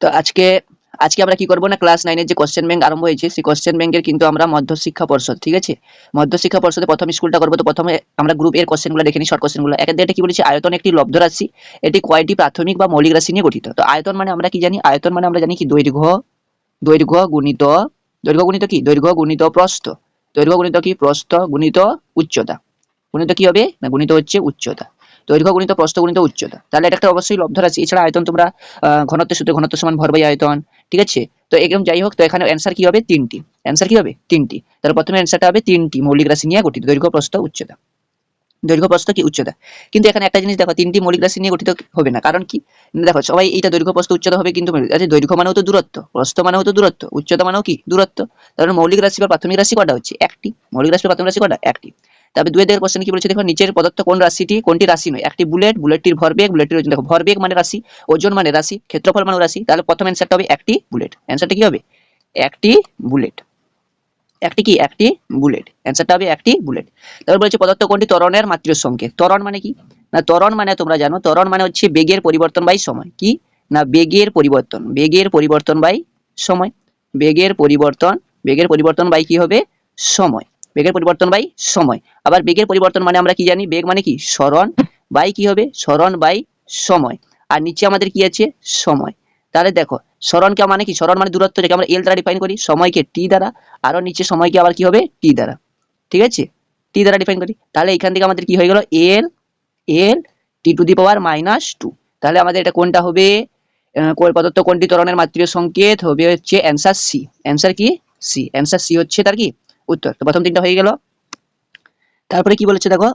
তো আজকে আজকে আমরা কি করব না ক্লাস নাইনের যে কোশ্চেন ব্যাংক আরম্ভ হয়েছে, সেই কোশ্চেন ব্যাংকের কিন্তু আমরা মধ্যশিক্ষা পর্ষদ, ঠিক আছে? মধ্যশিক্ষা পর্ষদে প্রথম স্কুলটা করব, তো প্রথমে আমরা গ্রুপ এর কোশ্চেনগুলো দেখে নিই শর্ট কোশ্চেনগুলো একের এটা কি বলেছি? আয়তন একটি লব্ধ রাশি, এটি কয়টি প্রাথমিক বা মৌলিক রাশি নিয়ে গঠিত। তো আয়তন মানে আমরা কি জানি? আয়তন মানে আমরা জানি কি? দৈর্ঘ্য দৈর্ঘ্য গুণিত দৈর্ঘ্য গুণিত কি? দৈর্ঘ্য গুণিত প্রস্থ। দৈর্ঘ্য গুণিত কি? প্রস্থ গুণিত উচ্চতা। গুণিত কি হবে? না, গুণিত হচ্ছে উচ্চতা। দৈর্ঘ্য গুণিত, প্রস্থ গুণিত, উচ্চতা। তাহলে এটা একটা অবশ্যই লব্ধ রাশি। এছাড়া আয়তন তোমরা ঘনত্বের সূত্রে ঘনত্ব সমান ভর বাই আয়তন, ঠিক আছে? তো এরকম যাই হোক, তো এখানে অ্যান্সার কি হবে? তিনটি। অ্যান্সার কি হবে? তিনটি। তাহলে প্রথমে অ্যান্সারটা হবে তিনটি মৌলিক রাশি নিয়ে গঠিত। দৈর্ঘ্য, প্রস্থ, উচ্চতা। দৈর্ঘ্য, প্রস্থ কি উচ্চতা? কিন্তু এখানে একটা জিনিস দেখো, তিনটি মৌলিক রাশি নিয়ে গঠিত হবে না। কারণ কি? দেখো, সবাই এইটা দৈর্ঘ্য, প্রস্থ, উচ্চতা হবে কিন্তু আরে দৈর্ঘ্য মানেও তো দূরত্ব, প্রস্থ মানেও তো দূরত্ব, উচ্চতা মানেও কি? দূরত্ব। তাহলে মৌলিক রাশি বা প্রাথমিক রাশি কটা হচ্ছে? একটি। মৌলিক রাশি বা প্রাথমিক রাশি কটা? একটি। তারপরে দুই দিকের কোশ্চেন কি বলেছে, দেখো নিচের পদার্থ কোন রাশিটি, কোনটি রাশি নয়? একটি বুলেট, বুলেটটির ভরবেগ, বুলেটটির ওজন। দেখো, ভরবেগ মানে রাশি, ওজন মানে রাশি, ক্ষেত্রফল মানে রাশি। তাহলে প্রথম অ্যান্সারটা হবে একটি বুলেট। অ্যান্সারটা কি হবে? একটি বুলেট। একটি কি? একটি বুলেট। অ্যান্সারটা হবে একটি বুলেট। তারপর বলেছে, পদার্থ কোনটি? ত্বরণের মাতৃ সংকেত ত্বরণ মানে কি? না, ত্বরণ মানে তোমরা জানো, ত্বরণ মানে হচ্ছে বেগের পরিবর্তন বাই সময়। কি? না, বেগের পরিবর্তন। বেগের পরিবর্তন বাই সময়। বেগের পরিবর্তন বেগের পরিবর্তন বাই কি হবে? সময়। বেগের পরিবর্তন বাই সময়। আবার বেগের পরিবর্তন মানে আমরা কি জানি? বেগ মানে কি? স্মরণ। বাই কি হবে? স্মরণ বাই সময়। আর নিচে আমাদের কি আছে? সময়। তাহলে দেখো, স্মরণকে মানে কি? স্মরণ মানে দূরত্ব যেটা আমরা এল দ্বারা ডিফাইন করি, সময়কে টি দ্বারা। আরও নিচে সময়কে আবার কি হবে? টি দ্বারা। ঠিক আছে? টি দ্বারা ডিফাইন করি। তাহলে এখান থেকে আমাদের কি হয়ে গেল? L L T to the power minus two তাহলে আমাদের এটা কোনটা হবে? পদার্থ কোনটি ত্বরণের মাতৃ সংকেত হবে হচ্ছে অ্যান্সার সি অ্যান্সার কি? সি অ্যান্সার সি হচ্ছে তার কি? উত্তর। তো প্রথম তিনটা হয়ে গেল। তারপরে কি বলেছে দেখো?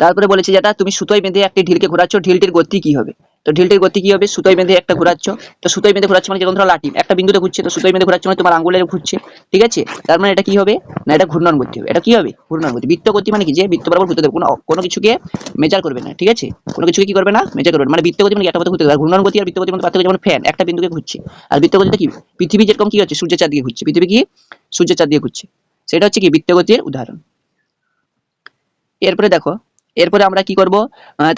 তারপরে বলেছে যেটা তুমি সুতোয় বেঁধে একটি ঢিলকে ঘোরাচ্ছ, ঢিলটির গতি কি হবে? তো ঢিলটির গতি কি হবে? সুতোয় বেঁধে একটা ঘোরাচ্ছ। তো সুতোয় বেঁধে ঘোরাচ্ছ মানে যেমন ধরো লাঠি, একটা বিন্দুতে ঘুরছে, তো সুতোয় বেঁধে ঘোরাচ্ছ মানে তোমার আঙ্গুলের ঘুরছে, ঠিক আছে? তার মানে এটা কি হবে? না, এটা ঘূর্ণন গতি হবে। এটা কি হবে? ঘূর্ণন গতি। বৃত্ত গতি মানে কি যে, বৃত্ত বরাবর ঘুরতে কোনো কোনো কিছুকে মেজার করবে না, ঠিক আছে? কোনো কিছুকে কি করবে না? মেজার করবে না। মানে বৃত্ত গতি মানে একটা পথে ঘুরতে ঘূর্ণন গতি আর বৃত্ত গতি মানে পার্থক্য যেমন ফ্যান, একটা বিন্দুকে ঘুরছে। আর বৃত্ত গতিটা কি? পৃথিবী যেরকম কি হচ্ছে? সূর্যের চারদিকে ঘুরছে। পৃথিবী কি? সূর্যের চারদিকে ঘুরছে। সেটা হচ্ছে কি? বৃত্ত গতির উদাহরণ। এরপরে দেখো এরপরে আমরা কি করব?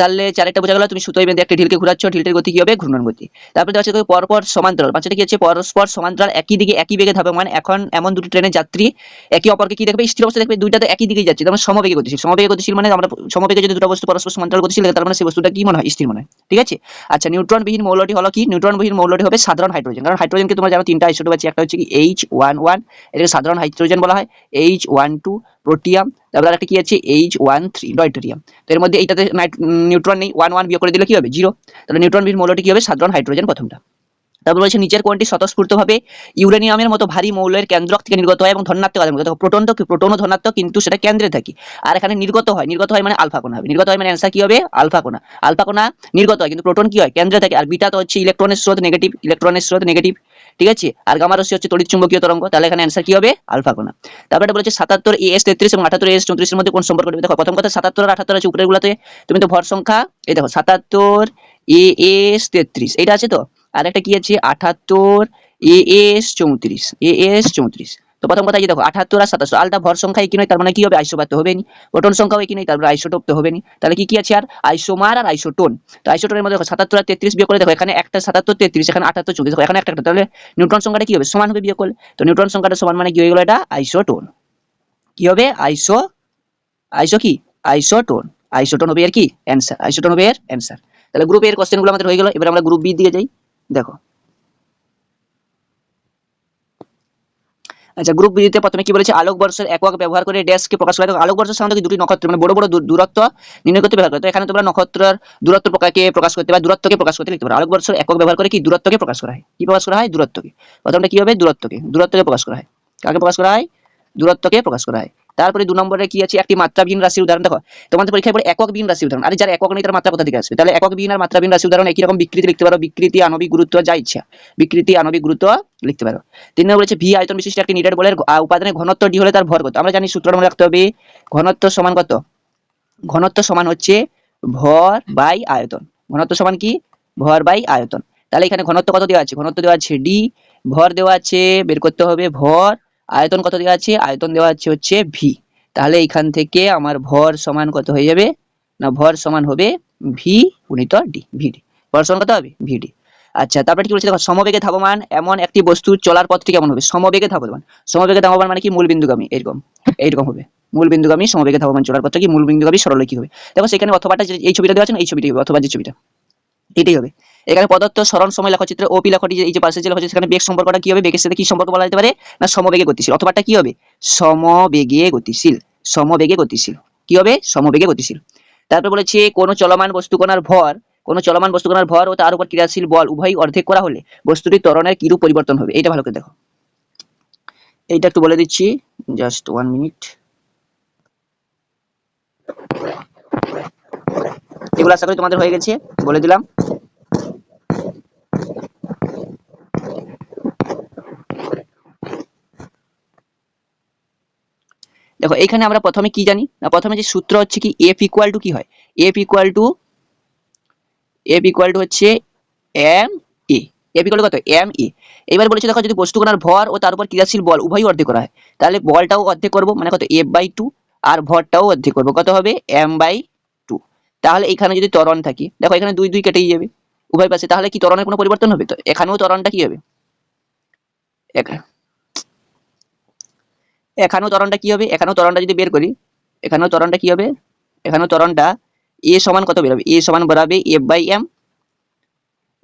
তাহলে চারটা বোঝা গেল, তুমি সুতোয় বেঁধে একটা ঢিলকে ঘোরাচ্ছ ঢিলটির গতি কি হবে? ঘূর্ণন গতি। তারপরে দেখা যাচ্ছে পরপর সমান্তরাল পাঁচটা কি হচ্ছে? পরস্পর সমান্তরাল, একই দিকে একই বেগে ধাবমান। এখন এমন দুটি ট্রেনের যাত্রী, একে অপরকে কি দেখবে? স্থির অবস্থা দেখবে দুইটা তো একই দিকে যাচ্ছে, তার মানে সমবেগে গতিশীল। সমবেগে গতিশীল মানে আমরা সমবেগে যদি দুটো বস্তু পরস্পর সমান্তরাল গতিশীল তার মানে সেই বস্তুটা কি মনে হয়? স্থির মনে হয়। ঠিক আছে? আচ্ছা নিউট্রন বিহীন মৌলটি হলো কি? নিউট্রন বিহীন মৌলটি হবে সাধারণ হাইড্রোজেন। কারণ হাইড্রোজেনকে তোমরা জানো? তিনটা আইসোটোপ আছে, একটা হচ্ছে কি এইচ ওয়ান ওয়ান এটাকে সাধারণ হাইড্রোজেন বলা হয়। এইচ ওয়ান টু প্রোটিয়াম তারপর একটা কি আছে? এইচ ওয়ান থ্রি ডয়টোরিয়াম তো এর মধ্যে এইটাতে নিউট্রন নেই ওয়ান ওয়ান বিয়োগ করে দিলে কি হবে? জিরো তাহলে নিউট্রন বিহীন মৌলটি কি হবে? সাধারণ হাইড্রোজেন প্রথমটা তারপর বলছে নিচের কোনটি স্বতঃস্ফূর্তভাবে ইউরেনিয়ামের মতো ভারী মৌলের কেন্দ্রক থেকে নির্গত হয় এবং ধনাত্মক আধান দেখো প্রোটন তো প্রোটনও ধনাত্মক, কিন্তু সেটা কেন্দ্রে থাকে। আর এখানে নির্গত হয়। নির্গত হয় মানে আলফা কোণা হবে। নির্গত হয় মানে অ্যান্সার কি হবে? আলফা কোণা। আলফা কোণা নির্গত হয়, কিন্তু প্রোটন কি হয়? কেন্দ্রে থাকে। আর বিটা তো হচ্ছে ইলেকট্রনের স্রোত নেগেটিভ ইলেকট্রনের স্রোত নেগেটিভ ঠিক আছে? আর গামা রশ্মি হচ্ছে তড়িৎ চুম্বকীয় তরঙ্গ, তাহলে এখানে অ্যান্সার কি হবে? আলফা কোণা তারপরে এটা বলেছে সাতাত্তর এ এস তেত্রিশ এবং আঠাত্তর এস চৌত্রিশের মধ্যে কোন সম্পর্ক দেখো, প্রথম কথা সাতাত্তর আর আঠাত্তর আছে উপরের গুলাতে। তুমি তো ভর সংখ্যা, এই দেখো, সাতাত্তর এ এস তেত্রিশ এটা আছে তো? আর একটা কি আছে? আঠাত্তর এ এস চৌত্রিশ এ এস চৌত্রিশ। তো প্রথম কথা যে দেখো, আঠাত্তর আর সাতাত্তর আলটা ভর সংখ্যা কি নয়, তার মানে কি হবে? আইসোবার তো হবে নি প্রোটন সংখ্যাও কি নয়, তার মানে আইসোটোপ তো হবে তাহলে কি কি আছে আর? আইসোমার আর আইসোটোন। তো আইসোটোনের মধ্যে দেখো, সাতাত্তর আর তেত্রিশ বিয়োগ করে দেখো, এখানে একটা সাতাত্তর, তেত্রিশ, এখানে আঠাত্তর চৌত্রিশ দেখো, এখানে একটা একটা, তাহলে নিউট্রন সংখ্যাটা কি হবে? সমান হবে বিয়োগ করলে। তো নিউট্রন সংখ্যাটা সমান মানে কি হয়ে গেল? এটা আইসোটোন। কি হবে? আইসো আইসো কি? আইসোটোন। আইসোটোন হবে এর কি? অ্যান্সার। আইসোটোন হবে এর অ্যান্সার। তাহলে গ্রুপ এর কোশ্চেনগুলো আমাদের হয়ে গেল। এবার আমরা গ্রুপ বি দিয়ে যাই। দেখো আচ্ছা গ্রুপ বিতে প্রথমে কি বলেছে? আলোক বর্ষের একক ব্যবহার করে ড্যাশকে প্রকাশ করা আলোকবর্ষের আলোক বর্ষের সাধারণত দুটি নক্ষত্র মানে বড় বড় দূর- দূরত্ব নির্ণয় করতে ব্যবহার করে। এখানে তোমরা নক্ষত্রের দূরত্ব প্রকাশকে প্রকাশ করতে বা দূরত্বকে প্রকাশ করতে লিখতে পারো। আলোক বর্ষের একক ব্যবহার করে কি? দূরত্বকে প্রকাশ করা হয়। কি প্রকাশ করা হয়? দূরত্বকে। প্রথমটা কি হবে? দূরত্বকে। দূরত্বকে প্রকাশ করা হয়। কাকে প্রকাশ করা হয়? দূরত্বকে প্রকাশ করা হয়। তারপরে দু নম্বরে কি আছে? একটি মাত্রাবিহীন রাশির উদাহরণ দেখো। তোমাদের পরীক্ষায় পড়ে একক বিহীন রাশি উদাহরণ। আরে যার একক নেই, তার মাত্রা কোথা থেকে আসবে? তাহলে একক বিহীন আর মাত্রাবিহীন রাশি উদাহরণ একই রকম। বিকৃতি লিখতে পারো। বিকৃতি, আণবিক গুরুত্ব, যা ইচ্ছা। বিকৃতি, আণবিক গুরুত্ব লিখতে পারো। তিন নম্বর বলেছে ভি আয়তন বিশিষ্ট একটি নিডার বলের উপাদানের ঘনত্ব ডি হলে তার ভর কত? আমরা জানি সূত্র মনে রাখতে হবে। ঘনত্ব সমান কত? ঘনত্ব সমান হচ্ছে ভর বাই আয়তন। ঘনত্ব সমান কি? ভর বাই আয়তন। তাহলে এখানে ঘনত্ব কত দেওয়া আছে? ঘনত্ব দেওয়া আছে ডি ভর দেওয়া আছে, বের করতে হবে ভর আয়তন কত দেওয়া আছে? আয়তন দেওয়া আছে হচ্ছে ভি তাহলে এখান থেকে আমার ভর সমান কত হয়ে যাবে? না, ভর সমান হবে ভি গুণিত ডি ভিডি ভর সমান কত হবে? ভিডি আচ্ছা তারপরে কি বলছে? দেখো, সমবেগে ধাবমান এমন একটি বস্তুর চলার পথটি কেমন হবে? সমবেগে ধাবমান। সমবেগে ধাবমান মানে কি? মূল বিন্দুগামী এরকম এইরকম হবে। মূল বিন্দুগামী সমবেগে ধাবমান চলার পথটা কি? মূল বিন্দুগামী সরলরেখী হবে। দেখো, সেখানে অথবাটা এই ছবিটা দেওয়া আছে না? এই ছবিটি হবে, অথবা যে ছবিটা। এটাই হবে। এখানে পদার্থ স্মরণ সময় লেখচিত্রে ও পি লেখটি এই যে পাশে যে সেখানে বেগ সম্পর্কটা কি হবে? বেগের সাথে কি সম্পর্ক বলা যেতে পারে? না, সমবেগে গতিশীল। অথবাটা কি হবে? সমবেগে গতিশীল। সমবেগে গতিশীল। কি হবে? সমবেগে গতিশীল। তারপর বলেছে, কোন চলমান বস্তু কণার ভর কোন চলমান বস্তুকণার ভর ও তার উপর ক্রিয়াশীল বল উভয়ই অর্ধেক করা হলে বস্তুটির ত্বরণের কিরূপ পরিবর্তন হবে? এটা ভালো করে দেখো। এইটা একটু বলে দিচ্ছি। জাস্ট ওয়ান মিনিট এগুলো আশা করি তোমাদের হয়ে গেছে। বলে দিলাম। দেখো এখানে আমরা প্রথমে কি জানি? না, প্রথমে যে সূত্র হচ্ছে কি এফ ইকুয়াল টু কি হয়? F equal to F equal to হচ্ছে এম এ এফ ইকুয়াল কত? এম এ এবার বলেছে, দেখো, যদি বস্তু কণার ভর ও তার উপর ক্রিয়াশীল বল উভয়ই অর্ধেক করা হয়, তাহলে বলটাও অর্ধেক করব মানে কত? এফ বাই টু আর ভরটাও অর্ধেক করব। কত হবে? এম বাই টু তাহলে এখানে যদি ত্বরণ থাকে, দেখো, এখানে দুই দুই কেটেই যাবে উভয় পাশে, তাহলে কি ত্বরণের কোনো পরিবর্তন হবে? তো এখানেও ত্বরণটা কি হবে? এখা- এখানেও ত্বরণটা কি হবে? এখানেও ত্বরণটা যদি বের করি, এখানেও ত্বরণটা কি হবে? এখানেও ত্বরণটা এ সমান কত বেরোবে এ সমান বেরোবে এফ বাই এম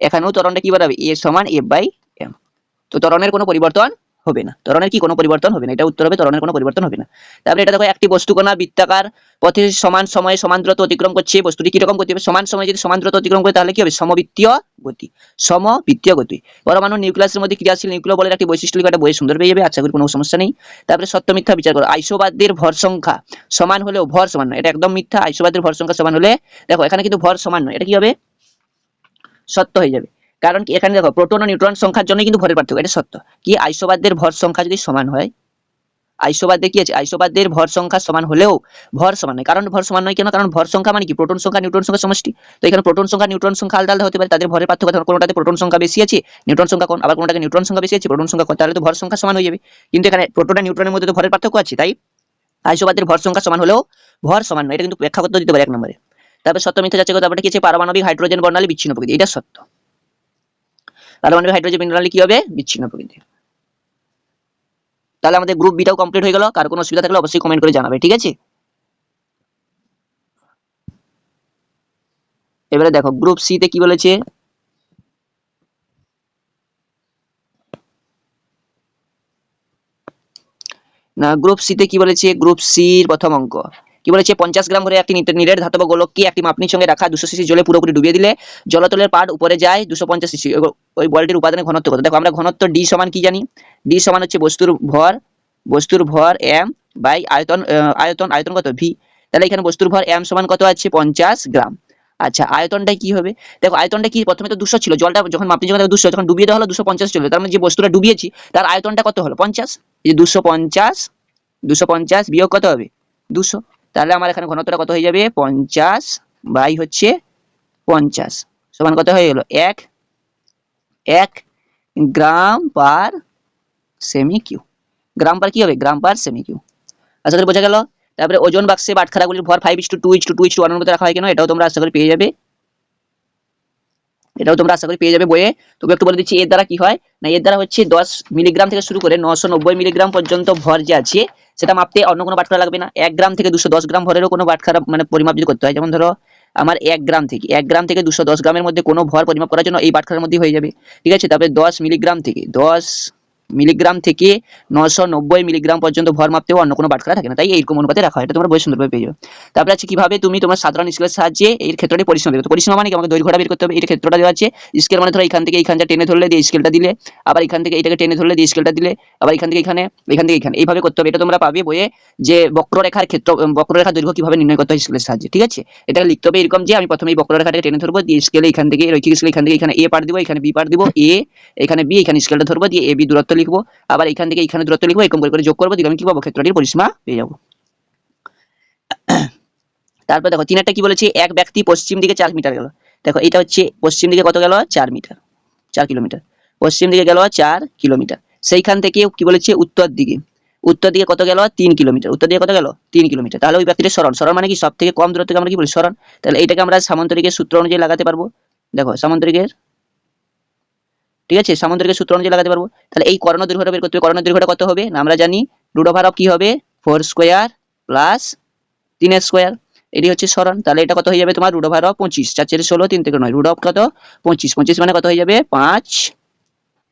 এখানেও ত্বরণটা কি বেরোবে এ সমান এফ বাই এম তো ত্বরণের কোনো পরিবর্তন হবে না। ত্বরণের কি কোনো পরিবর্তন হবে না? এটা উত্তর হবে ত্বরণের কোনো পরিবর্তন হবে না। তারপরে এটা দেখো, একটি বস্তুকণা বৃত্তাকার পথে সমান সময়ে সমান দূরত্ব অতিক্রম করছে। বস্তুটি কীরকম গতি হবে? সমান সময়ে যদি সমান দূরত্ব অতিক্রম করে, তাহলে কি হবে? সমবৃত্তীয় গতি। সমবৃত্তীয় গতি। পরমাণু নিউক্লিয়াসের মধ্যে ক্রিয়াশীল নিউক্লিয় বলের একটি বৈশিষ্ট্য একটা বই সুন্দর পেয়ে যাবে আচ্ছা করি কোনো সমস্যা নেই। তারপরে সত্য মিথ্যা বিচার করো। আইসোবাদদের ভর সংখ্যা সমান হলেও ভর সমান নয়। এটা একদম মিথ্যা। আইসোবাদের ভর সংখ্যা সমান হলে, দেখো, এখানে কিন্তু ভর সমান নয়। এটা কি হবে? সত্য হয়ে যাবে। কারণ কি? এখানে দেখো, প্রোটন ও নিউট্রন সংখ্যার জন্য কিন্তু ভরের পার্থক্য, এটা সত্য। কি? আইসোবাদদের ভর সংখ্যা যদি সমান হয়, আইসোবাদে কি আছে? আইসোবাদদের ভর সংখ্যা সমান হলেও ভর সমান নয়। কারণ ভর সমান নয় কেন? কারণ ভর সংখ্যা মানে কি? প্রোটন সংখ্যা, নিউট্রন সংখ্যা সমষ্টি। তো এখানে প্রোটন সংখ্যা, নিউট্রন সংখ্যা আলাদা আলাদা হতে পারে, তাদের ভরের পার্থক্য কোনোটাতে প্রোটন সংখ্যা বেশি আছে, নিউট্রন সংখ্যা কম আবার কোনোটাতে নিউট্রন সংখ্যা বেশি আছে, প্রোটন সংখ্যা কম তাহলে তো ভর সংখ্যা সমান হয়ে যাবে। কিন্তু এখানে প্রোটন আর নিউট্রনের মধ্যে তো ভরের পার্থক্য আছে, তাই? আইসোবাদের ভর সংখ্যা সমান হলেও ভর সমান নয়। এটা কিন্তু ব্যাখ্যা করতে দিতে পারে এক নম্বরে। তারপরে সত্য মিথ্যা যাচ্ছে তারপরে কি আছে? পারমাণবিক হাইড্রোজেন বর্ণালী বিচ্ছিন্ন প্রকৃতি। এটা সত্য। পারমাণবিক হাইড্রোজেন বর্ণালী কি হবে? বিচ্ছিন্ন প্রকৃতির তাহলে আমাদের গ্রুপ বিটাও কমপ্লিট হয়ে গেল। কার কোনো অসুবিধা থাকলে অবশ্যই কমেন্ট করে জানাবে, ঠিক আছে? এবারে দেখো গ্রুপ সি তে কি বলেছে? না গ্রুপ সি তে কি বলেছে? গ্রুপ সির প্রথম অঙ্ক। কি বলেছে, পঞ্চাশ গ্রাম করে একটি নিরেট ধাতব গোলককে একটি মাপনির সঙ্গে রাখা দুশো সিসি জলে পুরোপুরি ডুবিয়ে দিলে জলতলের পাড় উপরে যায় দুশো পঞ্চাশ সিসি? ওই বলটির উপাদানের ঘনত্ব কত? দেখো, আমরা ঘনত্ব ডি সমান কি জানি? ডি সমান হচ্ছে বস্তুর ভর বস্তুর ভর এম বাই আয়তন আয়তন আয়তন কত? ভি। তাহলে এখানে বস্তুর ভর এম সমান কত আছে? পঞ্চাশ গ্রাম। আচ্ছা আয়তনটা কি হবে? দেখো, আয়তনটা কি? প্রথমে তো দুশো ছিল, জলটা যখন মাপনি যখন দুশো যখন ডুবিয়ে দেওয়া হলো দুশো পঞ্চাশ চলবে তার মানে যে বস্তুটা ডুবিয়েছি, তার আয়তনটা কত হলো? পঞ্চাশ? এই যে দুশো পঞ্চাশ দুশো পঞ্চাশ বিয়োগ কত হবে? দুশো। তাহলে আমার এখানে ঘনত্বটা কত হয়ে যাবে? পঞ্চাশ বাই হচ্ছে পঞ্চাশ। সমান কত হয়ে গেল? এক। এক গ্রাম পার সেমি কিউ গ্রাম পার কি হবে? গ্রাম পার সেমি কিউ আশা করি বোঝা গেল? তারপরে ওজন বাক্সে বাটখারাগুলির ভর five is two two is two two is two মধ্যে রাখা হয় কেন? এটাও তোমরা আশা করি পেয়ে যাবে। এটাও তোমরা আশা করি পেয়ে যাবে বইয়ে। তবে একটু বলে দিচ্ছি, এর দ্বারা কি হয়? না, এর দ্বারা হচ্ছে দশ মিলিগ্রাম থেকে শুরু করে নশো মিলিগ্রাম পর্যন্ত ভর যে আছে সেটা মাপতে অন্য কোনো বাটখারা লাগবে না। এক গ্রাম থেকে দুশো দশ গ্রাম ভরেরও কোনো বাটখারা মানে পরিমাপ যদি করতে হয়, যেমন ধরো আমার এক গ্রাম থেকে, এক গ্রাম থেকে দুশো দশ গ্রামের মধ্যে কোনো ভর পরিমাপ করার জন্য এই বাটখারার মধ্যেই হয়ে যাবে। ঠিক আছে? তারপরে দশ মিলিগ্রাম থেকে, দশ মিলিগ্রাম থেকে নশো নব্বই মিলিগ্রাম পর্যন্ত ভর মাপতেও অন্য কোনো বাটখারা থাকে না। তাই এইরকম অনুপাতে রাখা হয়। এটা তোমরা বই সুন্দরভাবে পেয়ে যাবে। তারপরে আছে, কীভাবে তুমি তোমার সাধারণ স্কেলের সাহায্যে এই ক্ষেত্রটি বের করতে পরিসীমা মানে আমাকে দৈর্ঘ্যটা বের করতে হবে। এটা ক্ষেত্রটা দেওয়া আছে। স্কেল মানে ধরো এখান থেকে এইখানটা টেনে ধরলে দিয়ে স্কেলটা দিলে, আবার এখান থেকে এটাকে টেনে ধরলে দিয়ে স্কেলটা দিলে, আবার এখান থেকে এখানে, এখান থেকে এখানে। এইভাবে করতে হবে। এটা তোমরা পাবে বইয়ে যে বক্ররেখার ক্ষেত্র বক্ররেখার দৈর্ঘ্য কীভাবে নির্ণয় করতে হয় স্কেলের সাহায্যে। ঠিক আছে? এটা লিখতে হবে এরকম যে, আমি প্রথমে এই বক্ররেখাটাকে টেনে ধরবো, দিয়ে স্কেলে এখান থেকে, রৈখিক স্কেল এখান থেকে এখানে এ পার দিব, এখানে বি পার দিব এ এখানে বি এখানে স্কেলটা ধরবো, দিয়ে এ বি দূরত্ব লিখব, আবার এখান থেকে এখানে দূরত্ব লিখব, এরকম করে যোগ করব দিয়ে আমি কি পাবো? ক্ষেত্রটির পরিসীমা পেয়ে যাব। তারপর দেখো তিন কি বলেছে? এক ব্যক্তি পশ্চিম দিকে চার মিটার গেল। দেখো, এটা হচ্ছে পশ্চিম দিকে কত গেল? চার মিটার। চার কিলোমিটার। পশ্চিম দিকে গেল চার কিলোমিটার। সেইখান থেকে কি বলেছে? উত্তর দিকে। উত্তর দিকে কত গেল? তিন কিলোমিটার। উত্তর দিকে কত গেল? তিন কিলোমিটার। তাহলে ওই ব্যক্তির সরণ সরণ মানে কি? সব থেকে কম দূরত্বকে আমরা কি বলি? সরণ তাহলে এটাকে আমরা সামান্তরিকের সূত্র অনুযায়ী লাগাতে পারব। দেখো, সামান্তরিকের ঠিক আছে? সামান্তরিকের সূত্র অনুযায়ী লাগাতে পারব। তাহলে এই করণ দৈর্ঘ্যটা বের করতে হবে। করণ দৈর্ঘ্যটা কত হবে? আমরা জানি রুট ওভার অফ কি হবে? ফোর স্কোয়ার প্লাস তিন স্কোয়ার। এটি হচ্ছে সরণ। তাহলে এটা কত হয়ে যাবে তোমার? রুট ওভার অফ পঁচিশ। চার চারি ষোলো, তিন থেকে নয়। রুট অফ কত? পঁচিশ। পঁচিশ মানে কত হয়ে যাবে? পাঁচ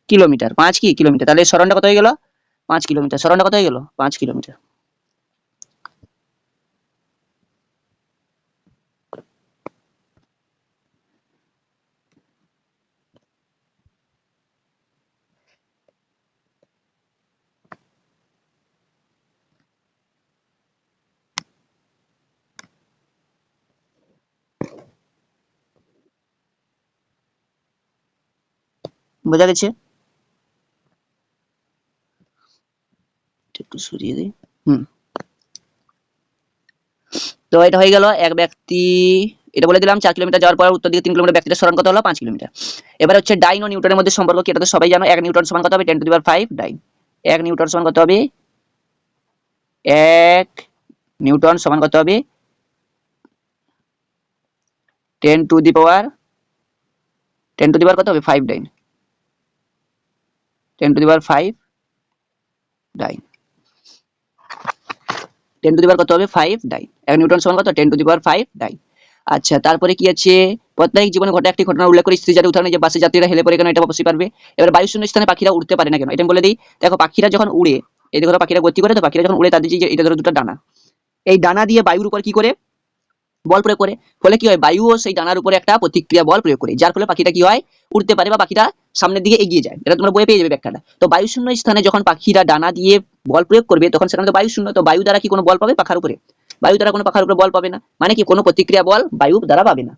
কিলোমিটার। পাঁচ কি? কিলোমিটার। তাহলে সরণটা কত হয়ে গেল? পাঁচ কিলোমিটার। সরণটা কত হয়ে গেল? পাঁচ কিলোমিটার। বোঝা গেছে? একটু সরিয়ে দিই। হুম। তো এটা হয়ে গেল এক ব্যক্তি, এটা বলে দিলাম, চার কিলোমিটার যাওয়ার পর উত্তর দিকে তিন কিলোমিটার ব্যক্তিটা সরণ কত হলো, পাঁচ কিলোমিটার। এবার হচ্ছে ডাইন ও নিউটনের মধ্যে সম্পর্ক কি? এটা তো সবাই জানো, এক নিউটন সমান কত হবে? Ten to the five, dyne. এক নিউটন সমান কত হবে? এক নিউটন সমান কত হবে? Ten to the power, ten to the power কত হবে? Five, dyne. Ten to the power five, dyne. Ten to the power কত হবে? Five, dyne. এক নিউটন সমান কত? Ten to the power five, dyne. আচ্ছা তারপরে কি আছে? প্রত্যেক জীবনে ঘটে একটি ঘটনা উল্লেখ করে স্ত্রী জাতি উদাহরণে যে বাসে যাত্রীরা হেলে পড়ে কেন, এটা অবশ্যই পারবে। এবার বায়ু শূন্য স্থানে পাখিরা উঠতে পারে না কেন? এটা বলে দিই। দেখো, পাখিরা যখন উড়ে, এই দেখো পাখিরা গতি করে, তো পাখিরা যখন উড়ে, তাদের যে এটা ধরো দুটো ডানা। এই ডানা দিয়ে বায়ুর উপর কি করে? বল প্রয়োগ করে। ফলে কি হয়? বায়ুও সেই ডানার উপরে একটা প্রতিক্রিয়া বল প্রয়োগ করে, যার ফলে পাখিটা কি হয়? উঠতে পারে বা পাখিটা সামনের দিকে এগিয়ে যায়। এটা তোমরা বইয়ে পেয়ে যাবে ব্যাখ্যাটা। তো বায়ু শূন্য স্থানে যখন পাখিরা ডানা দিয়ে বল প্রয়োগ করবে, তখন সেখানে তো বায়ু শূন্য তো বায়ু দ্বারা কি কোনো বল পাবে? পাখার উপরে। বায়ু দ্বারা কোনো পাখার উপরে বল পাবে না। মানে কি? কোনো প্রতিক্রিয়া বল বায়ু দ্বারা পাবে না।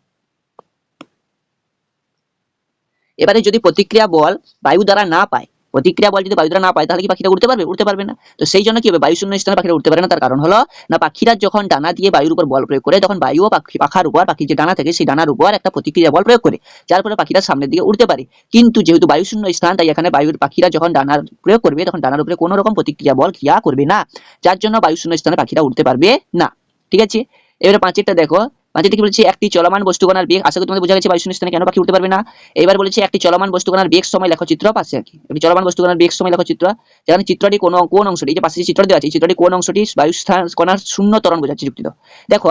এবারে যদি প্রতিক্রিয়া বল বায়ু দ্বারা না পায় প্রতিক্রিয়া বল যদি বায়ু না পায়, তাহলে কি পাখিরা উঠতে পারবে? উঠতে পারবে না। তো সেই জন্য কি হবে? বায়ু শূন্য স্থানে পাখিরা উঠতে পারে না। তার কারণ হলো, না, পাখিরা যখন ডানা দিয়ে বায়ুর উপর বল প্রয়োগ করে, তখন বায়ু পাখি, পাখার উপর, পাখির যে ডানা থাকে, সেই ডানার উপর একটা প্রতিক্রিয়া বল প্রয়োগ করে, যার ফলে পাখিরা সামনের দিকে উঠতে পারে। কিন্তু যেহেতু বায়ু শূন্য স্থান, তাই এখানে বায়ুর, পাখিরা যখন ডানার প্রয়োগ করবে, তখন ডানার উপরে কোনো রকম প্রতিক্রিয়া বল ক্রিয়া করবে না। যার জন্য বায়ু শূন্য স্থানে পাখিরা উঠতে পারবে না। ঠিক আছে? এবারে পাঁচেরটা দেখো। পাঁচেরটা কি বলছে, একটি চলমান বস্তুকণার বেগ আশা করি তোমাদের বোঝা গেছে বায়ু শূন্য স্থানে কেন পাখি উঠতে পারবে না। এবার বলেছে, একটি চলমান বস্তুকণার বেগ সময় লেখচিত্র পাশে আর কি একটি চলমান বস্তুকণার বেগ সময় লেখচিত্র যেখানে চিত্রটি কোন কোন অংশটি যে পাশে চিত্র দেওয়া আছে চিত্রটি কোন অংশটি বায়ু কণার শূন্য ত্বরণ বোঝাচ্ছে যুক্তি দাও দেখো,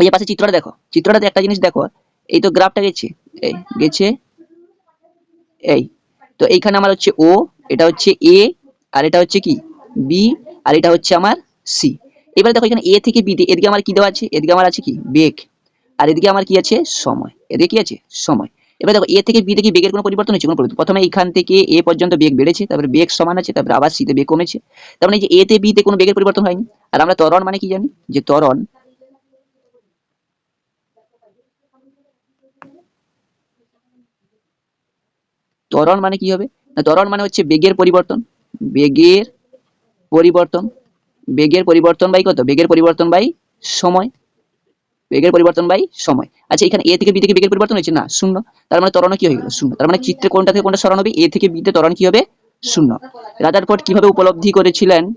এই যে পাশে চিত্রটা দেখো, চিত্রটাতে একটা জিনিস দেখো, এই তো গ্রাফটা গেছে, এই গেছে, এই। তো এইখানে আমার হচ্ছে ও এটা হচ্ছে এ আর এটা হচ্ছে কি? বি আর এটা হচ্ছে আমার সি এবারে দেখো এখানে এ থেকে বি এদিকে আমার কি দেওয়া আছে? এদিকে আমার আছে কি? বেগ। আর এদিকে আমার কি আছে? সময়। এদিকে কি আছে? সময়। এবার দেখো এ থেকে বি থেকে বেগের কোনো পরিবর্তন হচ্ছে কোনো প্রথমে এখান থেকে এ পর্যন্ত বেগ বেড়েছে, তারপরে বেগ সমান আছে, তারপরে আবার সিতে বেগ কমেছে। তার মানে যে এ তে বি তে কোনো বেগের পরিবর্তন হয়নি। আর আমরা ত্বরণ মানে কি জানি? যে ত্বরণ। ত্বরণ মানে কি হবে? ত্বরণ মানে হচ্ছে বেগের পরিবর্তন। বেগের পরিবর্তন। বেগের পরিবর্তন বাই কত? বেগের পরিবর্তন বাই সময়। বেগের পরিবর্তন বাই সময়। আচ্ছা এখানে এ থেকে বি থেকে বেগের পরিবর্তন হয়েছে? না, শূন্য। তার মানে তরণ কি হয়ে গেল? শূন্য। তার মানে চিত্রে কোনটা থেকে কোনটা সরানো হবে? এ থেকে বিতে তরণ কি হবে? শূন্য। রাদারফোর্ড কীভাবে উপলব্ধি করেছিলেন?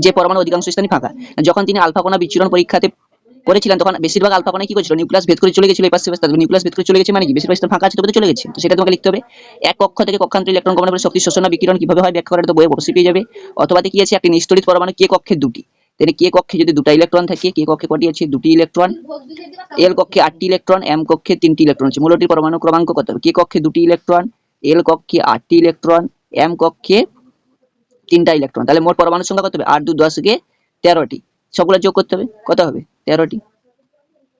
যে পরমাণু অধিকাংশ স্থানে ফাঁকা। যখন তিনি আলফা কণা বিচ্ছুরণ পরীক্ষাতে করেছিলেন তখন বেশিরভাগ আলফা কণা কি করেছিল? নিউক্লিয়াস ভেদ করে চলে গেছিল এই পাশে তারপর নিউক্লিয়াস ভেদ করে চলে গেছে মানে কি? বেশিরভাগ স্থান ফাঁকা আছে, তবে চলে গেছে। তো সেটা তোমাকে লিখতে হবে। এক কক্ষ থেকে কক্ষান্তরে ইলেকট্রন গমনের ফলে শক্তি শোষণ বিকিরণ কীভাবে হয় ব্যাখ্যা করার তো বইয়ে অবশ্যই পেয়ে যাবে। অথবা কি আছে? একটি নিস্তরিত পরমাণু, কে কক্ষে দুটি? তাহলে কে কক্ষে যদি দুটো ইলেকট্রন থাকে, কে কক্ষে কটি আছে? দুটি ইলেকট্রন এল কক্ষে আটটি ইলেকট্রন এম কক্ষে তিনটি ইলেকট্রন আছে। মূলটির পরমাণু ক্রমাঙ্ক কত? কে কক্ষে দুটি ইলেকট্রন এল কক্ষে আটটি ইলেকট্রন এম কক্ষে তিনটা ইলেকট্রন তাহলে মোট পরমাণুর সংখ্যা কত হবে? আট দু দশকে তেরোটি। সবগুলো যোগ করতে হবে। কত হবে? তেরোটি।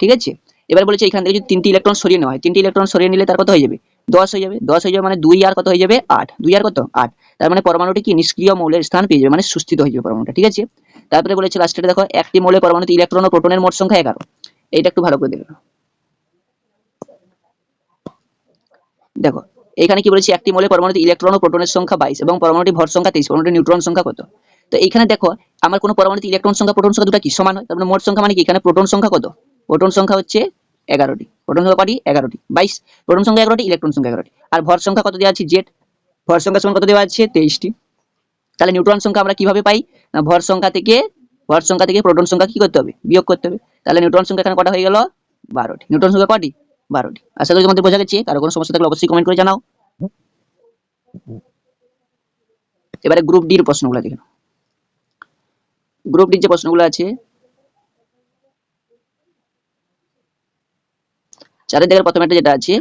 ঠিক আছে? এবার বলেছে এখান থেকে যদি তিনটি ইলেকট্রন সরিয়ে নেওয়া হয়, তিনটি ইলেকট্রন সরিয়ে নিলে তার কত হয়ে যাবে? দশ হয়ে যাবে। দশ হয়ে যাবে মানে দুই আর কত হয়ে যাবে? আট। দুই আর কত? আট। তার মানে পরমাণুটি কি? নিষ্ক্রিয় মৌলের স্থান পেয়ে যাবে মানে সুস্থিত হয়ে যাবে পরমাণুটা। ঠিক আছে? তারপরে বলেছে লাস্টে দেখো, একটি মৌলের পরমাণুতে ইলেকট্রন ও প্রোটনের মোট সংখ্যা এগারো। এইটা একটু ভালো করে দেখো। দেখো, এখানে কি বলেছি? একটি মৌলের পরমাণুতে ইলেকট্রন ও প্রোটনের সংখ্যা বাইশ এবং পরমাণুটি ভর সংখ্যা তেইশ। পরমাণুটি নিউট্রন সংখ্যা কত? তো এখানে দেখো, আমার কোনো পরমাণুতে ইলেকট্রন সংখ্যা প্রোটন সংখ্যা দুটো কি? সমান হয়। মানে মোট সংখ্যা মানে কি? এখানে প্রোটন সংখ্যা কত? প্রোটন সংখ্যা হচ্ছে এগারোটি। প্রোটন সংখ্যা কটি? এগারোটি। বাইশ। প্রোটন সংখ্যা এগারোটি ইলেকট্রন সংখ্যা এগারোটি। আর ভর সংখ্যা কত দেওয়া আছে? জেড ভর সংখ্যা সমান কত দেওয়া আছে? তেইশটি। তাহলে নিউট্রন সংখ্যা আমরা কীভাবে পাই? না, ভর সংখ্যা থেকে, ভর সংখ্যা থেকে প্রোটন সংখ্যা কি করতে হবে? বিয়োগ করতে হবে। তাহলে নিউট্রন সংখ্যা এখানে কটা হয়ে গেল? বারোটি। নিউট্রন সংখ্যা কটি? বারোটি। আশা করি তোমাদের বোঝা গেছে। কারও কোনো সমস্যা থাকলে অবশ্যই কমেন্ট করে জানাও। এবারে গ্রুপ ডির প্রশ্নগুলো দেখে গ্রুপ ডির যে প্রশ্নগুলো আছে চারের দিকের প্রথম যেটা আছে,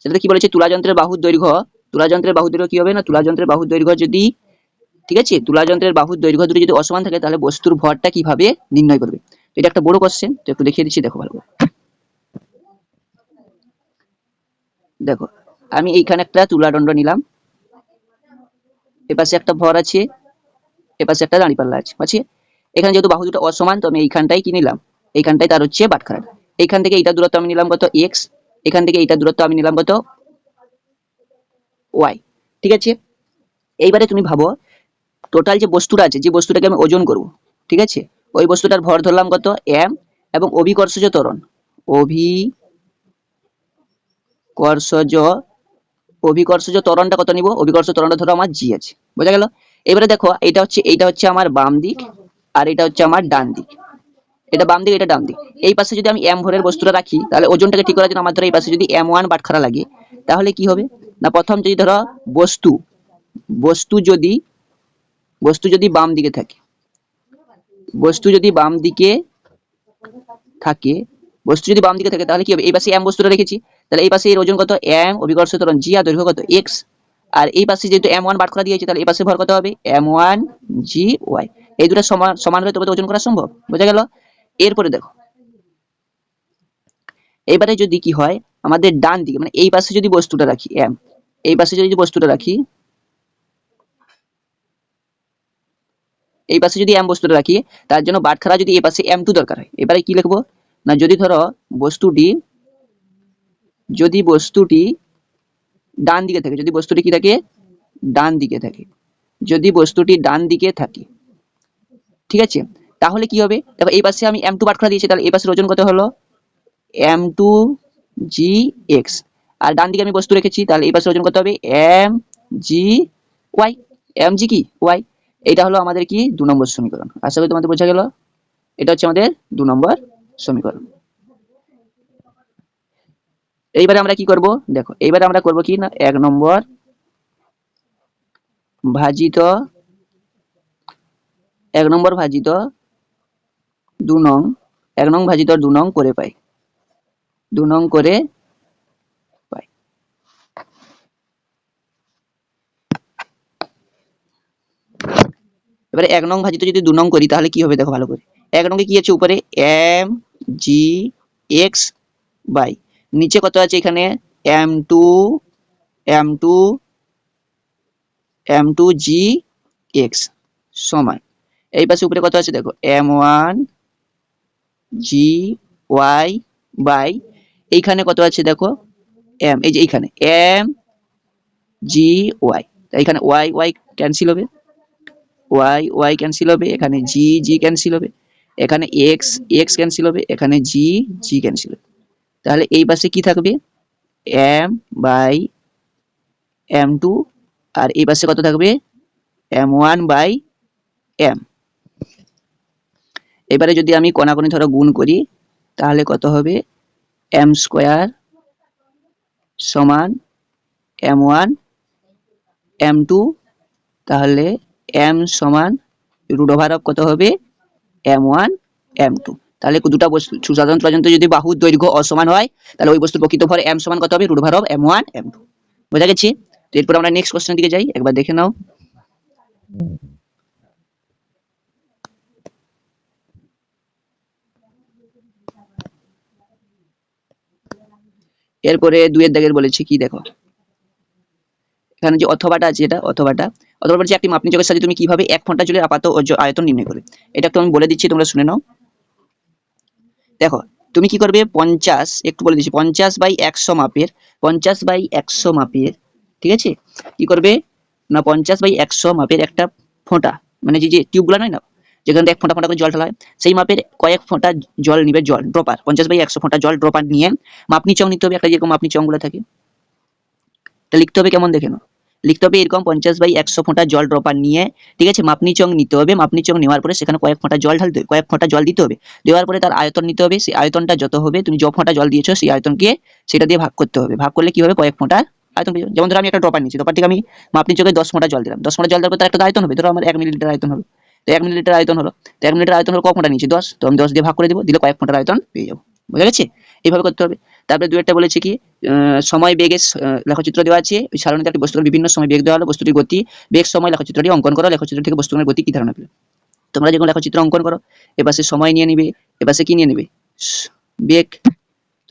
সেটাতে কি বলেছে, তুলা যন্ত্রের বাহুর দৈর্ঘ্য, তুলা যন্ত্রের বাহুর দৈর্ঘ্য কি হবে না? তুলা যন্ত্রের বাহুর দৈর্ঘ্য যদি, ঠিক আছে? তুলা যন্ত্রের বাহুর দৈর্ঘ্য দুটি যদি অসমান থাকে, তাহলে বস্তুর ভরটা কীভাবে নির্ণয় করবে? এটা একটা বড় কোশ্চেন তো একটু দেখিয়ে দিচ্ছি, দেখো ভালো দেখো, আমি এইখানে একটা তুলা দণ্ড নিলাম, এপাশে একটা ভর আছে, এপাশে একটা দাঁড়িপাল্লা আছে আছে এখানে যেহেতু বাহু দুটো অসমান, তো আমি এইখানটাই কি নিলাম? এইখানটাই তার হচ্ছে বাটখারা। এইখান থেকে এইটা দূরত্ব আমি নিলাম কত? এক্স এখান থেকে এইটা দূরত্ব আমি নিলাম কত? ওয়াই ঠিক আছে? এইবারে তুমি ভাবো টোটাল যে বস্তুটা আছে, যে বস্তুটাকে আমি ওজন করব, ঠিক আছে? ওই বস্তুটার ভর ধরলাম কত? এম এবং অভিকর্ষজ ত্বরণ। অভিকর্ষজ অভিকর্ষজ ত্বরণটা কত নিব? অভিকর্ষ ত্বরণটা ধরো আমার জি আছে। বোঝা গেল? এবারে দেখো এটা হচ্ছে, এইটা হচ্ছে আমার বাম দিক আর এটা হচ্ছে আমার ডান দিক। এটা বাম দিক, এটা ডান দিক। এই পাশে যদি আমি এম ভরের বস্তুটা রাখি, তাহলে ওজনটাকে ঠিক করার জন্য আমার ধরো এই পাশে যদি এম ওয়ান বাটখারা লাগে, তাহলে কি হবে? না, প্রথম যদি ধরো বস্তু বস্তু যদি বস্তু যদি বাম দিকে থাকে, বস্তু যদি বাম দিকে থাকে, বস্তু যদি বাম দিকে থাকে, তাহলে কি হবে? এই পাশে এম বস্তুটা রেখেছি, তাহলে এই পাশে এর ওজন কত? এম অভিকর্ষ ত্বরণ জি আর দৈর্ঘ্য কত? এক্স আর এই পাশে যেহেতু এম ওয়ান বাটখারা দিয়েছে, তাহলে এই পাশে ভর কত হবে? এম ওয়ান জি ওয়াই এই দুটো সমান সমান হলে তবে তো ওজন করা সম্ভব? বোঝা গেল? এরপরে দেখো। এবারে যদি কি হয়, আমাদের ডান দিকে মানে এই পাশে যদি বস্তুটা রাখি, এম, এই পাশে যদি বস্তুটা রাখি, এই পাশে যদি এম বস্তুটা রাখি, তার জন্য বাটখারা যদি এই পাশে এম টু দরকার হয়, এবারে কি লিখব? না, যদি ধরো বস্তুটি, যদি বস্তুটি ডান দিকে থাকে, যদি বস্তুটি কি থাকে? ডান দিকে থাকে। যদি বস্তুটি ডান দিকে থাকে ঠিক আছে? তাহলে কি হবে? দেখো এই পাশে আমি এম টু বাটখারা দিয়েছি, তাহলে এই পাশের ওজন কত হলো? এম টু জি এক্স আর ডান দিকে আমি বস্তু রেখেছি, তাহলে এই পাশের ওজন কত হবে? M G Y M G কি? ওয়াই এটা হলো আমাদের কি? দু নম্বর সমীকরণ। আশা করি তোমাদের বোঝা গেল। এটা হচ্ছে আমাদের দু নম্বর সমীকরণ। এইবারে আমরা কি করব? দেখো, এইবারে আমরা করব কি না? এক নম্বর ভাজিত এক নম্বর ভাজিত দু নং, এক নং ভাজিত দু নং করে পাই। দু নং করে পাই। এবারে এক নং ভাজিত যদি দু নং করি, তাহলে কি হবে দেখো ভালো করে। এক নঙ্গে কি আছে উপরে? M, G, X, by. নিচে কত আছে এখানে? M two M two M two, G, X. সমান। এই পাশে উপরে কত আছে? দেখো M one G Y by এইখানে কত আছে দেখো? এম এই যে এইখানে এম জি ওয়াই এইখানে ওয়াই ওয়াই ক্যান্সেল হবে। ওয়াই ওয়াই ক্যান্সেল হবে, এখানে জি জি ক্যান্সেল হবে, এখানে এক্স এক্স ক্যান্সেল হবে, এখানে জি জি ক্যান্সেল হবে। তাহলে এই পাশে কি থাকবে? এম বাই এম টু আর এই পাশে কত থাকবে? এম ওয়ান বাই এম এবারে যদি আমি কোনাকুনি ধরো গুণ করি, তাহলে কত হবে? এম স্কোয়ার সমান এম ওয়ান এম টু তাহলে এম সমান রুট ওভার অফ কত হবে? এম ওয়ান এম টু তাহলে দুটা বস্তু সাধারণ পর্যন্ত যদি বাহুর দৈর্ঘ্য অসমান হয়, তাহলে ওই বস্তুর প্রকৃত ভর এম সমান কত হবে? Root over of M one M two বোঝা গেছে? তো এরপর আমরা নেক্সট কোশ্চেন দিকে যাই, একবার দেখে নাও। এরপরে দুয়ের দাগের বলেছে, কি দেখো? এখানে যে অথবাটা আছে এটা, অথবাটা, অথবা বলছে একটি মাপনিচকের সাথে তুমি কীভাবে এক ঘণ্টা জুড়ে আপাত আয়তন নির্ণয় করবে? এটা একটু আমি বলে দিচ্ছি, তোমরা শুনে নাও। দেখো, তুমি কি করবে? পঞ্চাশ, একটু বলে দিচ্ছি, পঞ্চাশ বাই একশো মাপের, পঞ্চাশ বাই একশো মাপের, ঠিক আছে? কি করবে? না, পঞ্চাশ বাই একশো মাপের একটা ফোঁটা মানে যে যে টিউবগুলো নয় না যেখান থেকে এক ফোঁটা ফোঁটা করে জল ঢালা হয়, সেই মাপের কয়েক ফোঁটা জল নিবে, জল ড্রপার, পঞ্চাশ বাই একশো ফোঁটা জল ড্রপার নিয়ে মাপনি চং নিতে হবে, একটা যেরকম মাপনি চংগুলো থাকে। তা লিখতে হবে কেমন দেখে লিখতে হবে এরকম পঞ্চাশ বাই একশো ফোঁটা জল ড্রপার নিয়ে, ঠিক আছে মাপনি চং নিতে হবে মাপনি চং নেওয়ার পরে সেখানে কয়েক ফোঁটা জল ঢালতে হবে কয়েক ফোঁটা জল দিতে হবে। দেওয়ার পরে তার আয়তন নিতে হবে, সেই আয়তনটা যত হবে, তুমি য ফোঁটা জল দিয়েছ, সেই আয়তনকে সেটা দিয়ে ভাগ করতে হবে। ভাগ করলে কি হবে? কয়েক ফোঁটা আয়তন যেমন ধরো আমি একটা ড্রপার নিচ্ছি ড্রপার থেকে আমি মাপনি চোখে দশ ফোঁটা জল দিলাম। দশ ফোঁটা জল দেওয়ার পর তার একটা আয়তন হবে, ধরো আমার এক মিলিলিটার আয়তন হবে। তো এক মিলিলিটার আয়তন হলো। তো এক মিলিলিটার আয়তন হলো ক নিচ্ছি দশ। তো আমি দশ দিয়ে ভাগ করে দিব, দিলে কয়েক ফোঁটার আয়তন পেয়ে যাব। বোঝা গেছে? এইভাবে করতে হবে। তারপরে দু একটা বলেছে কি সময় বেগের স- লেখচিত্র দেওয়া আছে। ওই সারণীতে একটি বস্তুর বিভিন্ন সময় বেগ দেওয়া হলো, বস্তুটির গতি, বেগ, সময়, লেখচিত্রটি অঙ্কন করো। লেখচিত্র থেকে বস্তুর গতি কি ধারণা পেলে? তোমরা যখন লেখচিত্র অঙ্কন করো, এবার সে সময় নিয়ে নিবে, এবার সে কি নিয়ে নেবে? বেগ।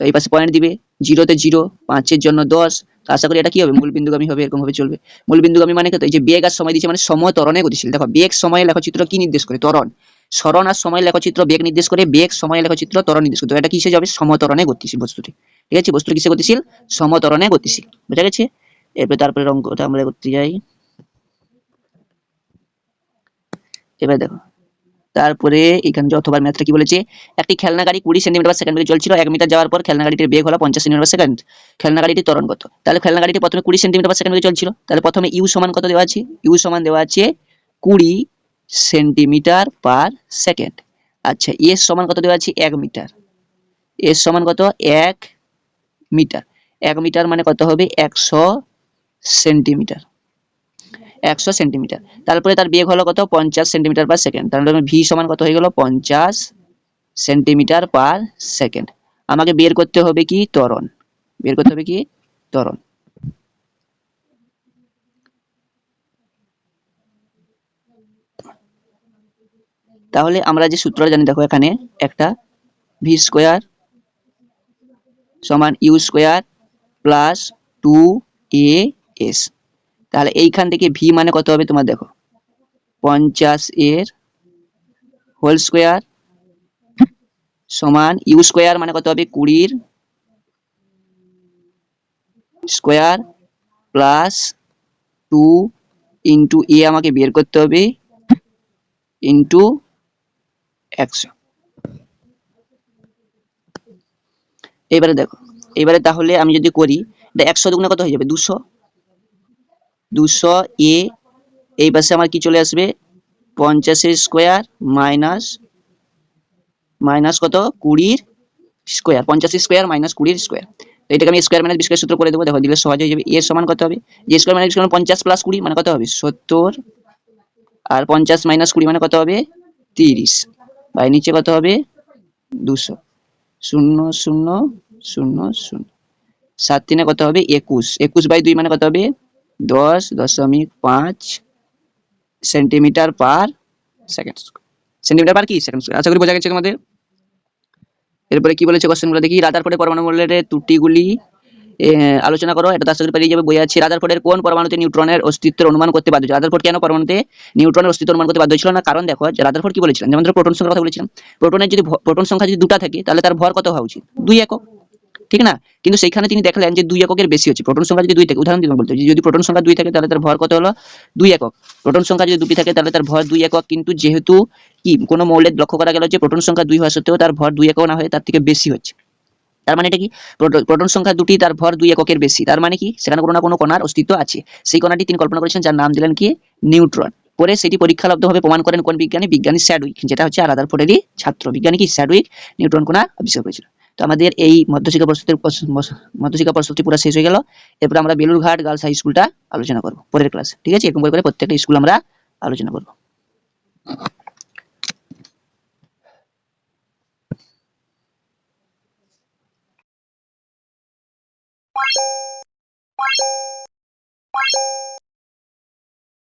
তো এই পাশে পয়েন্ট দিবে। জিরোতে জিরো, পাঁচের জন্য দশ। তো আশা করি এটা কি হবে? মূল বিন্দুগামী হবে, এরকম ভাবে চলবে। মূল বিন্দুগামী মানে কত? এই যে বেগ আর সময় দিচ্ছে মানে সময় ত্বরণে গতিশীল। দেখো বেগ সময় লেখচিত্র কি নির্দেশ করে? ত্বরণ। স্মরণ আর সময় লেখচিত্র বেগ নির্দেশ করে বেগ সময় লেখচিত্র ত্বরণ নির্দেশ করে। এটা কিসে যাবে? সমতরণে গতিশীল বস্তুটি। ঠিক আছে? বস্তুটি কিসে গতিশীল? সমতরণে গতিশীল। বুঝা গেছে? এরপরে তারপরে অঙ্কটা আমরা করতে যাই। এবার দেখো তারপরে এখানে যে অথবা ম্যাথটা কি বলেছে? একটি খেলনা গাড়ি কুড়ি সেন্টিমিটার সেকেন্ড বেগে চলছিল, এক মিটার যাওয়ার পর খেলনা গাড়িটির বেগ হলো পঞ্চাশ সেন্টিমিটার সেকেন্ড খেলনা ত্বরণ কত তাহলে খেলনা গাড়িটি প্রথমে কুড়ি সেন্টিমিটার সেকেন্ড বেগে চলছিল। তাহলে প্রথমে ইউ সমান কত দেওয়া আছে? ইউ সমান দেওয়া আছে কুড়ি সেন্টিমিটার পার সেকেন্ড আচ্ছা এস সমান কত দেওয়া আছে? এক মিটার এস সমান কত? এক মিটার এক মিটার মানে কত হবে? একশো সেন্টিমিটার একশো সেন্টিমিটার। তারপরে তার বেগ হলো কত? পঞ্চাশ সেন্টিমিটার পার সেকেন্ড তাহলে ভি সমান কত হয়ে গেল? পঞ্চাশ সেন্টিমিটার পার সেকেন্ড আমাকে বের করতে হবে কি? ত্বরণ। বের করতে হবে কি? ত্বরণ। তাহলে আমরা যে সূত্রটা জানি, দেখো এখানে একটা ভি স্কোয়ার সমান U square plus two A S. তাহলে এইখান থেকে ভি মানে কত হবে তোমার দেখো? পঞ্চাশ এর হোল স্কোয়ার সমান ইউ স্কোয়ার মানে কত হবে? কুড়ির square plus two into A আমাকে বের করতে হবে ইন্টু একশো। এবারে দেখো এবারে তাহলে আমি যদি করি একশো দুগুণে কত হয়ে যাবে? দুশো। দুশো এ, এই পাশে আমার কি চলে আসবে? পঞ্চাশের স্কোয়ার মাইনাস মাইনাস কত? কুড়ির স্কোয়ার পঞ্চাশের স্কোয়ার মাইনাস কুড়ির স্কোয়ার তো এটাকে আমি স্কোয়ার মাইনাস স্কোয়ার সূত্র করে দেবো, দেখো দিলে সহজ হয়ে যাবে। এর সমান কত হবে? যে স্কোয়ার মাইনাস স্কোয়ার পঞ্চাশ প্লাস কুড়ি মানে কত হবে? সত্তর। আর পঞ্চাশ মাইনাস কুড়ি মানে কত হবে? তিরিশ। বাই নিচে কত হবে? দুশো। শূন্য শূন্য শূন্য শূন্য। সাত তিনে কত হবে? একুশ। একুশ বাই দুই মানে কত হবে? দশ দশমিক পাঁচ centimetre per second centimetre per কি? সেকেন্ড আশা করি বোঝা গেছে তোমাদের? এরপরে কি বলেছে কোশ্চেনগুলো দেখি? রাদারফোর্ডের পরমাণু মণ্ডলের ত্রুটিগুলি আলোচনা করো। এটা তো আশা করি পেরিয়ে যাবে বই আছে। রাদারফোর্ডের কোন পরমাণুতে নিউট্রনের অস্তিত্বের অনুমান করতে বাধ্য হয়েছে রাদারফোর্ড কেন পরমাণুতে নিউট্রনের অস্তিত্ব অনুমান করতে বাধ্য ছিল না? কারণ দেখো, যে রাদারফোর্ড কি বলেছিলেন? যেমন ধরো প্রোটন সংখ্যার কথা বলেছিলাম। প্রোটনের যদি প্রোটন সংখ্যা যদি দুটা থাকে, তাহলে তার ভর কত হওয়া উচিত? দুই একক। ঠিক না? কিন্তু সেখানে তিনি দেখলেন যে দুই এককের বেশি হচ্ছে। প্রোটন সংখ্যা যদি দুই থাকে, উদাহরণ দিলাম বলতে যদি প্রোটন সংখ্যা দুই থাকে, তাহলে তার ভর কত হলো? দুই একক। প্রোটন সংখ্যা যদি দুটি থাকে, তাহলে তার ভর দুই একক। কিন্তু যেহেতু কি? কোনো মৌলের লক্ষ্য করা গেল যে প্রোটন সংখ্যা দুই হওয়া সত্ত্বেও তার ভর দুই একক না হয়ে তার থেকে বেশি হচ্ছে। তার মানে এটা কি? প্রোটন সংখ্যা দুটি তার ভর দুই এককের বেশি। তার মানে কি? সেখানে কোনো না কোনো কণার অস্তিত্ব আছে। সেই কণাটি তিনি কল্পনা করেছেন, যার নাম দিলেন কি? নিউট্রন। পরে সেটি পরীক্ষালব্ধভাবে প্রমাণ করেন কোন বিজ্ঞানী? বিজ্ঞানী স্যাডউইক, যেটা হচ্ছে রাদারফোর্ডেরই ছাত্র। বিজ্ঞানী কি? স্যাডউইক নিউট্রন কণা আবিষ্কার করেছিল। তো আমাদের এই মধ্যশিক্ষা পর্ষদের মধ্যশিক্ষা প্রস্তুতি পুরো শেষ হয়ে গেল এরপর আমরা বেলুরঘাট গার্লস হাই স্কুলটা আলোচনা করব, পরের ক্লাস ঠিক আছে এরকম করে প্রত্যেকটা স্কুল আমরা আলোচনা করব Bye.